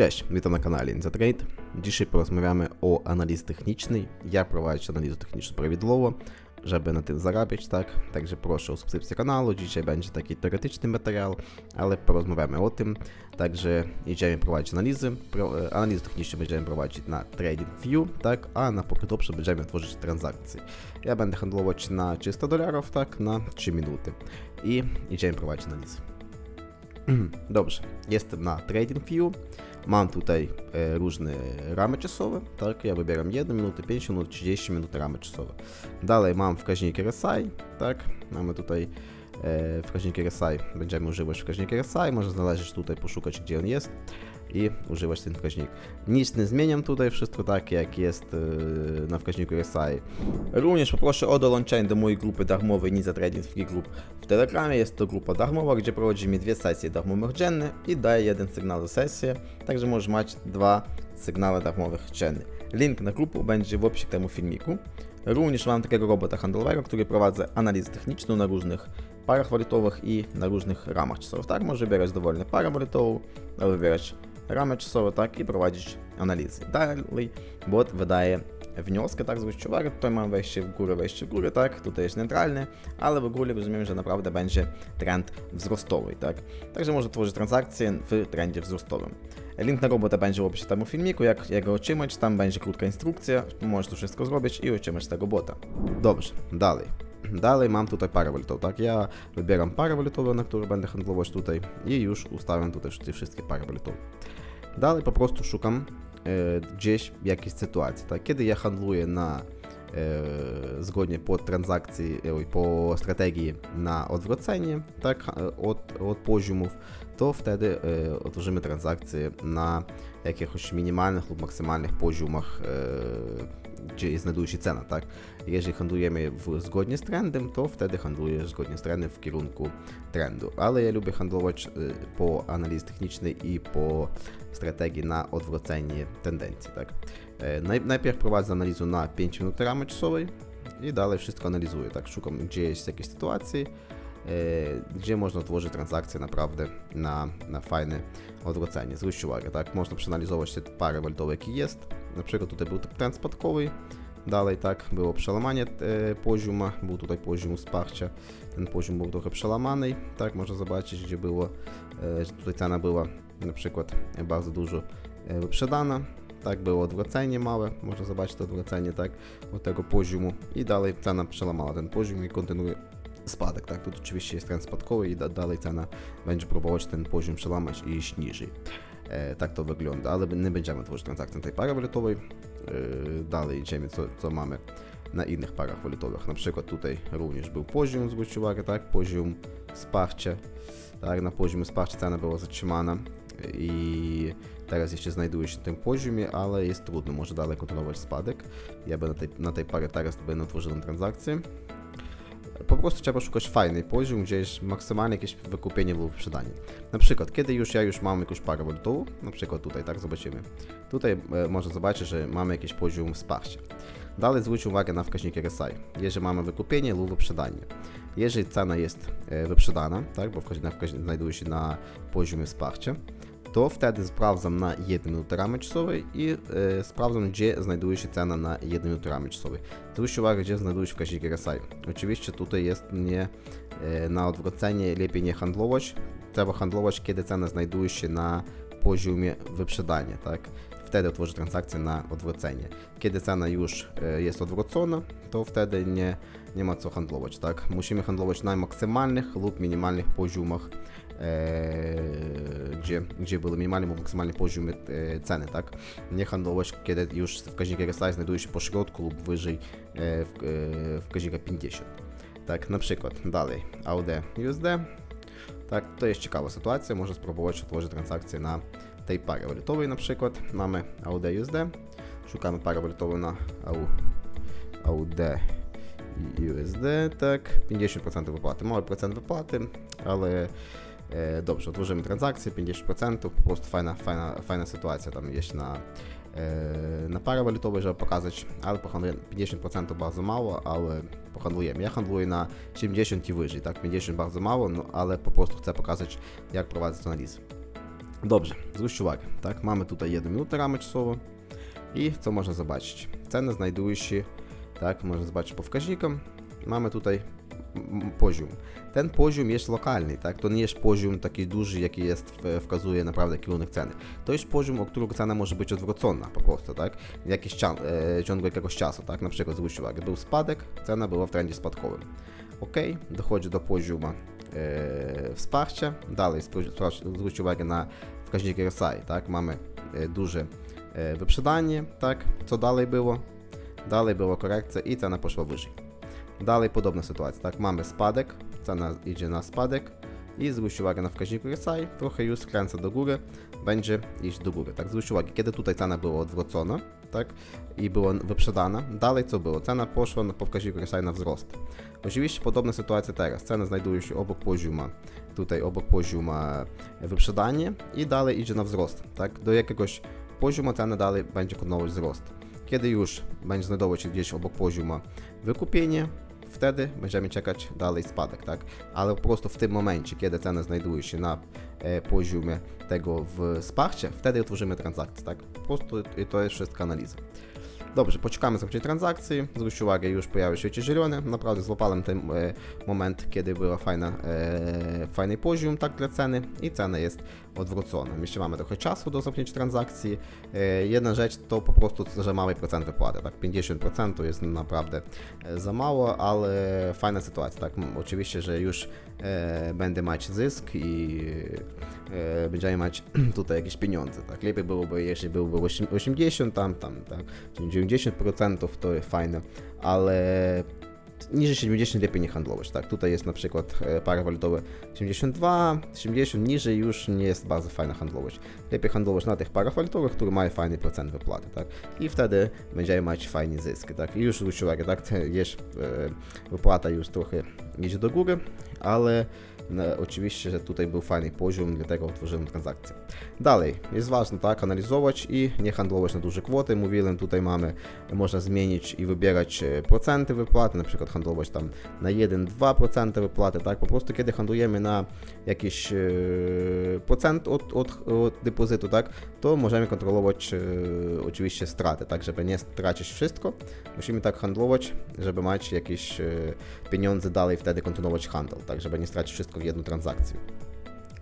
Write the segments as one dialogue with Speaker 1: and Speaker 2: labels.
Speaker 1: Cześć, witam na kanалі InzaTrade. Dzisiaj porozmawiamy o analizie technicznej, jak prowadzić analizę techniczną prawidłowo, żeby na tym zarabiać, tak? Także proszę o subskrypcję kanału. Dzisiaj będzie taki teoretyczny materiał, ale porozmawiamy o tym. Także idziemy prowadzić analizy. E, analizę techniczną będziemy prowadzić na TradingView, tak? A na Pocket będziemy tworzyć transakcje. Ja będę handlować na 300 dolarów, tak? Na 3 minuty. I idziemy prowadzić analizę. Dobrze, jestem na TradingView. Mam tutaj e, różne ramy czasowe, tak, ja wybieram 1 minutę, 5 minut, 30 minut ramy czasowe. Dalej mam wskaźnik RSI, tak, mamy tutaj wskaźnik RSI, będziemy używać wskaźnika RSI, można znaleźć tutaj, poszukać gdzie on jest i używać ten wskaźnik. Nic nie zmieniam tutaj, wszystko tak jak jest e, na wskaźniku RSI. Również poproszę o dołączenie do mojej grupy darmowej Niza Trading Free Group w Telegramie. Jest to grupa darmowa, gdzie prowadzimy dwie sesje darmowych dziennie i daję jeden sygnał za sesję, także możesz mieć dwa sygnały darmowych dziennie. Link na grupę będzie w opisie temu filmiku. Również mam takiego robota handlowego, który prowadzi analizę techniczną na różnych parach walutowych i na różnych ramach czasowych. Tak, może wybierać dowolnie parę walutową, albo wybierać ramy czasowe, tak, i prowadzić analizy. Dalej bot wydaje wnioski, tak, zwróćcie uwagę, tutaj mam wejście w górę, wejście w górę, tak, tutaj jest neutralny, ale w ogóle rozumiem, że naprawdę będzie trend wzrostowy, tak. Także może tworzyć transakcje w trendzie wzrostowym. Link na robotę będzie w opisie temu filmiku, jak, jak go otrzymać, tam będzie krótka instrukcja, możesz to wszystko zrobić i otrzymać tego bota. Dobrze, dalej. Dalej mam tutaj parę walutową, tak? Ja wybieram parę walutową, na którą będę handlować tutaj i już ustawiam tutaj te wszystkie pary walutowe. Dalej po prostu szukam e, gdzieś jakiejś sytuacji, tak? Kiedy ja handluję na e, zgodnie po transakcji, e, po strategii na odwrócenie, tak, od, od poziomów, to wtedy e, otworzymy transakcję na jakichś minimalnych lub maksymalnych poziomach, e, gdzie znajduje się cena, tak? Jeżeli handlujemy w, zgodnie z trendem, to wtedy handlujesz zgodnie z trendem w kierunku trendu. Ale ja lubię handlować e, po analizie technicznej i po strategii na odwrócenie tendencji, tak? E, naj, najpierw prowadzę analizę na 5 minut ramy czasowej i dalej wszystko analizuję, tak? Szukam, gdzie e, gdzie można tworzyć transakcje naprawdę na, na fajne odwrócenie. Zwróćcie uwagę, tak? Można przeanalizować te pary walutowe, jest. Na przykład tutaj był trend spadkowy, dalej tak, było przełamanie e, poziomu, był tutaj poziom wsparcia, ten poziom był trochę przełamany, tak, można zobaczyć, gdzie było, e, że tutaj cena była na przykład bardzo dużo e, wyprzedana, tak, było odwrócenie małe, można zobaczyć to odwrócenie, tak, od tego poziomu. I dalej cena przełamała ten poziom i kontynuuje spadek, tak, tu oczywiście jest trend spadkowy i da, dalej cena będzie próbować ten poziom przełamać i iść niżej. E, tak to wygląda, ale nie będziemy tworzyć transakcji na tej parze walutowej. E, dalej idziemy, co, co mamy na innych parach walutowych. Na przykład tutaj również był poziom, zwróćcie uwagę, tak, poziom wsparcia. Tak, na poziomie wsparcia cena była zatrzymana i teraz jeszcze znajduje się na tym poziomie, ale jest trudno, może dalej kontynuować spadek. Ja bym na tej, na tej parze teraz będę tworzył transakcję. Po prostu trzeba szukać fajny poziom, gdzie jest maksymalnie jakieś wykupienie lub wyprzedanie. Na przykład, kiedy już ja już mam jakąś parę walutową, na przykład tutaj, tak, zobaczymy. Tutaj e, można zobaczyć, że mamy jakiś poziom wsparcia. Dalej zwróć uwagę na wskaźnik RSI, jeżeli mamy wykupienie lub wyprzedanie. Jeżeli cena jest e, wyprzedana, tak, bo wskaźnik znajduje się na poziomie wsparcia, to wtedy sprawdzam na 1 minutę ramy czasowej i e, sprawdzam, gdzie znajduje się cena na 1 minutę ramy czasowej. Zwróćcie uwagę, gdzie znajduje się wskaźnik RSI. Oczywiście tutaj jest nie e, na odwrócenie, lepiej nie handlować. Trzeba handlować, kiedy cena znajduje się na poziomie wyprzedania, tak? Wtedy tworzy transakcję na odwrócenie. Kiedy cena już e, jest odwrócona, to wtedy nie, nie ma co handlować, tak? Musimy handlować na maksymalnych lub minimalnych poziomach gdzie, gdzie były minimalne lub maksymalne poziomy e, ceny, tak? Nie handlować, kiedy już wskaźnik RSI znajduje się po środku lub wyżej e, w, e, wskaźnika 50. Tak, na przykład dalej AUD USD. Tak, to jest ciekawa sytuacja, można spróbować otworzyć transakcję na tej parze walutowej na przykład. Mamy AUD USD, szukamy pary walutowej na AUD i USD, tak, 50% wypłaty, mały procent wypłaty, ale e, dobrze, otworzymy transakcję, 50%, po prostu fajna, fajna, fajna sytuacja tam jest na, e, na parę walutowej, żeby pokazać, ale pohandlujemy 50% bardzo mało, ale pohandlujemy. Ja handluję na 70 i wyżej, tak, 50 bardzo mało, no ale po prostu chcę pokazać, jak prowadzić analizę. Dobrze, zwróćcie uwagę, tak, mamy tutaj 1 minutę ramy czasowo i co można zobaczyć? Ceny znajdują się, tak, można zobaczyć po wskaźnikom, mamy tutaj poziom. Ten poziom jest lokalny, tak, to nie jest poziom taki duży, jaki jest, wskazuje naprawdę kierunek ceny. To jest poziom, o którego cena może być odwrócona po prostu, tak, jakiś czas, e, ciągu jakiegoś czasu, tak, na przykład zwróćcie uwagę, był spadek, cena była w trendzie spadkowym. OK, dochodzi do poziomu e, wsparcia, dalej zwróćcie uwagę na wskaźnik RSI, tak, mamy e, duże e, wyprzedanie, tak, co dalej było? Dalej była korekcja i cena poszła wyżej. Dalej podobna sytuacja, tak, mamy spadek, cena idzie na spadek i zwróćcie uwagę na wskaźnik RSI, trochę już skręca do góry, będzie iść do góry, tak, zwróćcie uwagę, kiedy tutaj cena była odwrócona, tak, i była wyprzedana, dalej co było? Cena poszła na- po wskaźniku RSI na wzrost. Oczywiście podobna sytuacja teraz, cena znajduje się obok poziomu, tutaj obok poziomu wyprzedanie i dalej idzie na wzrost, tak, do jakiegoś poziomu cena dalej będzie kontynuować wzrost. Kiedy już będzie znajdować się gdzieś obok poziomu wykupienie, wtedy będziemy czekać dalej spadek, tak? Ale po prostu w tym momencie, kiedy cena znajduje się na e, poziomie tego wsparcia, wtedy otworzymy transakcję, tak? Po prostu to jest wszystko analiza. Dobrze, poczekamy zakończenia transakcji. Zwróćcie uwagę, już pojawił się ci zielone. Naprawdę złapałem ten e, moment, kiedy fajna, e, fajny poziom tak dla ceny i cena jest odwrócona. Jeszcze mamy trochę czasu do zamknięcia transakcji. E, jedna rzecz to po prostu, że mały procent wypłaty, tak? 50% to jest naprawdę e, za mało, ale fajna sytuacja, tak? Oczywiście, że już e, będę mieć zysk i będziemy mieć tutaj jakieś pieniądze, tak? Lepiej byłoby, jeśli byłoby 8 80 tam, tam, tak? Czyli 90% to fajne, ale niżej 70 lepiej nie handlować, tak? Tutaj jest na przykład e, para walutowe 72, 70, niżej już nie jest bardzo fajna handlować. Lepiej handlować na tych parach walutowych, które mają fajny procent wypłaty, tak? I wtedy będziemy mieć fajne zyski, tak? I już zwróć uwagę, tak? Jest e, wypłata już trochę idzie do góry, ale no, oczywiście, że tutaj był fajny poziom, dlatego otworzyłem transakcję. Dalej, jest ważne, tak, analizować i nie handlować na duże kwoty. Mówiłem, tutaj mamy, można zmienić i wybierać e, procenty wypłaty, na przykład handlować tam na 1-2% wypłaty, tak, po prostu kiedy handlujemy na jakiś e, procent od, od, od depozytu, tak, to możemy kontrolować e, oczywiście straty, tak, żeby nie stracić wszystko, musimy tak handlować, żeby mieć jakieś e, pieniądze dalej wtedy kontynuować handel, tak, żeby nie stracić wszystko w jedną transakcję.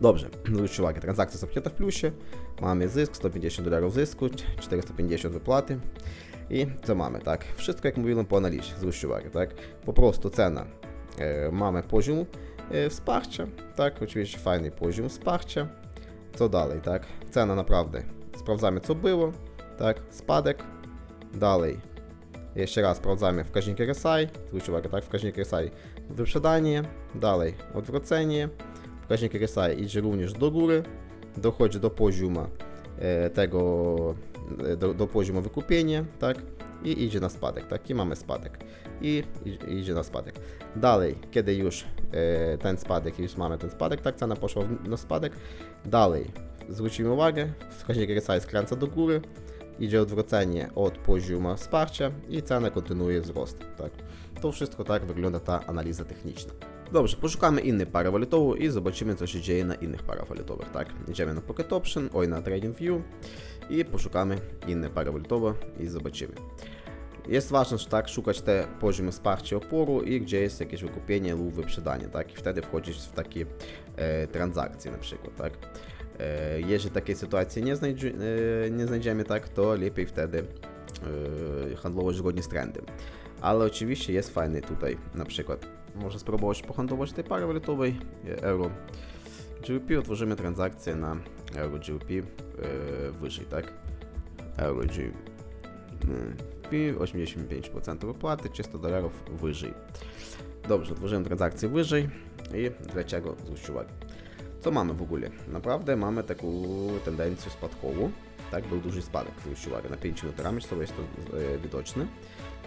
Speaker 1: Dobrze, zwróćcie uwagę, transakcja zamknięta w plusie, mamy zysk, 150 dolarów zysku, 450 wypłaty. I co mamy, tak, wszystko jak mówiłem po analizie, zwróćcie uwagę, tak, po prostu cena, e, mamy poziom e, wsparcia, tak, oczywiście fajny poziom wsparcia, co dalej, tak, cena naprawdę, sprawdzamy co było, tak, spadek, dalej, jeszcze raz sprawdzamy wskaźnik RSI, zwróćcie uwagę, tak, wskaźnik RSI, wyprzedanie, dalej, odwrócenie, wskaźnik RSI idzie również do góry, dochodzi do poziomu e, tego, e, do, do poziomu wykupienia, tak, i idzie na spadek, tak, i mamy spadek, i, idzie na spadek. Dalej, kiedy już e, ten spadek, już mamy ten spadek, tak, cena poszła na spadek, dalej, zwrócimy uwagę, wskaźnik RSI skręca do góry, idzie odwrócenie od poziomu wsparcia i cena kontynuuje wzrost, tak. To wszystko tak wygląda ta analiza techniczna. Dobrze, poszukamy innej pary walutowej i zobaczymy, co się dzieje na innych parach walutowych, tak? Idziemy na Pocket Option, oj na Trading View i poszukamy innej pary walutowej i zobaczymy. Jest ważne, że tak, szukać te poziomy wsparcia oporu i gdzie jest jakieś wykupienie lub wyprzedanie, tak? I wtedy wchodzić w takie e, transakcje na przykład, tak? E, jeżeli takiej sytuacji nie, e, nie znajdziemy, tak, to lepiej wtedy e, handlować zgodnie z trendem. Ale oczywiście jest fajny tutaj, na przykład można spróbować pohandlować tej pary walutowej euro GBP, otworzymy transakcję na euro GBP wyżej, tak? Euro GBP 85% wypłaty, 300 dolarów wyżej. Dobrze, otworzyłem transakcję wyżej i dlaczego zwróćcie uwagę. Co mamy w ogóle? Naprawdę mamy taką tendencję spadkową. Tak, był duży spadek, zwróćcie uwagę, na 5 minut ramy, co jest to e, widoczne,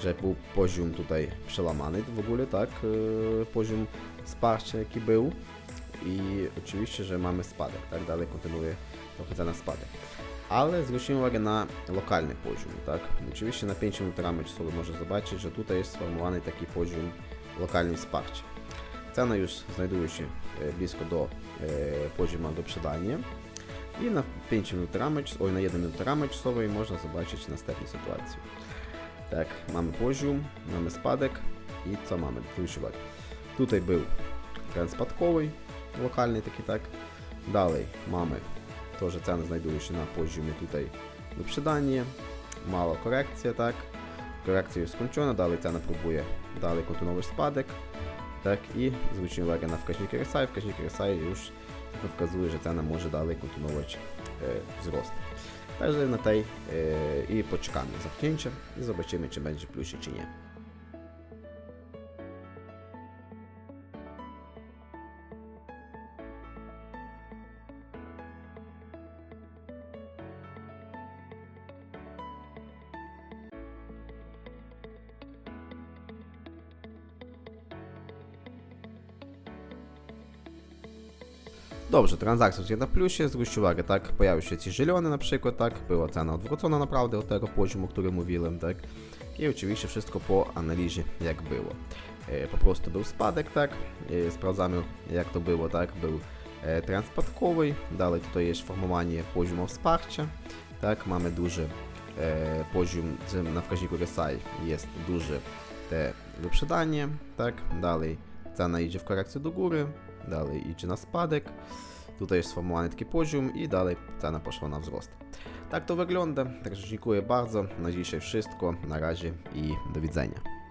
Speaker 1: że był poziom tutaj przełamany w ogóle, tak, e, poziom wsparcia jaki był i oczywiście, że mamy spadek, tak, dalej kontynuuje cena spadek. Ale zwróćmy uwagę na lokalny poziom, tak, oczywiście na 5 minut ramy sobie może zobaczyć, że tutaj jest sformułowany taki poziom lokalnym wsparcia. Cena już znajduje się e, blisko do e, do sprzedania. I na 5 minut ramy, oj, na 1 minutę ramy czasowej można zobaczyć następną sytuację. Tak, mamy poziom, mamy spadek i co mamy? Zwróć. Tutaj był trend spadkowy, lokalny taki tak. Dalej mamy to, że ceny znajdują się na poziomie tutaj wyprzedanie, mała korekcja, tak. Korekcja już skończona, dalej cena próbuje dalej kontynuować spadek, tak i zwróćmy uwagę na wskaźnik RSI, wskaźnik RSI już wskazuje, że cena może dalej kontynuować e, wzrost. Także na tej e, i poczekamy zamknięcia i zobaczymy, czy będzie plusie, czy nie. Dobrze, transakcja jest na plusie, zwróćcie uwagę, tak, pojawił się ci zielony na przykład, tak, była cena odwrócona naprawdę od tego poziomu, o którym mówiłem, tak, i oczywiście wszystko po analizie, jak było. E, po prostu był spadek, tak, e, sprawdzamy jak to było, tak, był e, dalej tutaj jest formowanie poziomu wsparcia, tak, mamy duży e, poziom na wskaźniku RSI jest duże te wyprzedanie, tak, dalej cena idzie w korekcję do góry, dalej idzie na spadek, tutaj jest sformułowany taki poziom i dalej cena poszła na wzrost. Tak to wygląda, także dziękuję bardzo, na dzisiaj wszystko, na razie i do widzenia.